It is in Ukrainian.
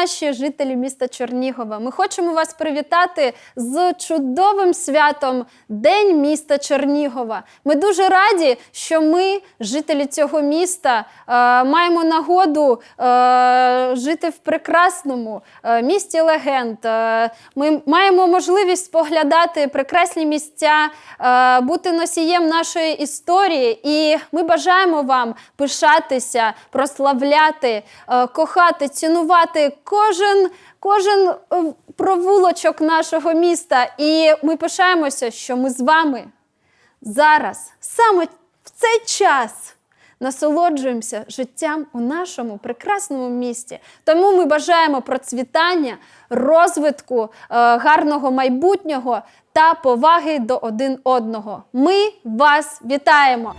Наші жителі міста Чернігова. Ми хочемо вас привітати з чудовим святом День міста Чернігова. Ми дуже раді, що ми, жителі цього міста, е, маємо нагоду е, жити в прекрасному е, місті легенд. Ми маємо можливість споглядати прекрасні місця, бути носієм нашої історії. І ми бажаємо вам пишатися, прославляти, кохати, цінувати кожен, кожен е, провулочок нашого міста. І ми пишаємося, що ми з вами зараз, саме в цей час. Насолоджуємося життям у нашому прекрасному місті. Тому ми бажаємо процвітання, розвитку, е, гарного майбутнього та поваги до один одного. Ми вас вітаємо!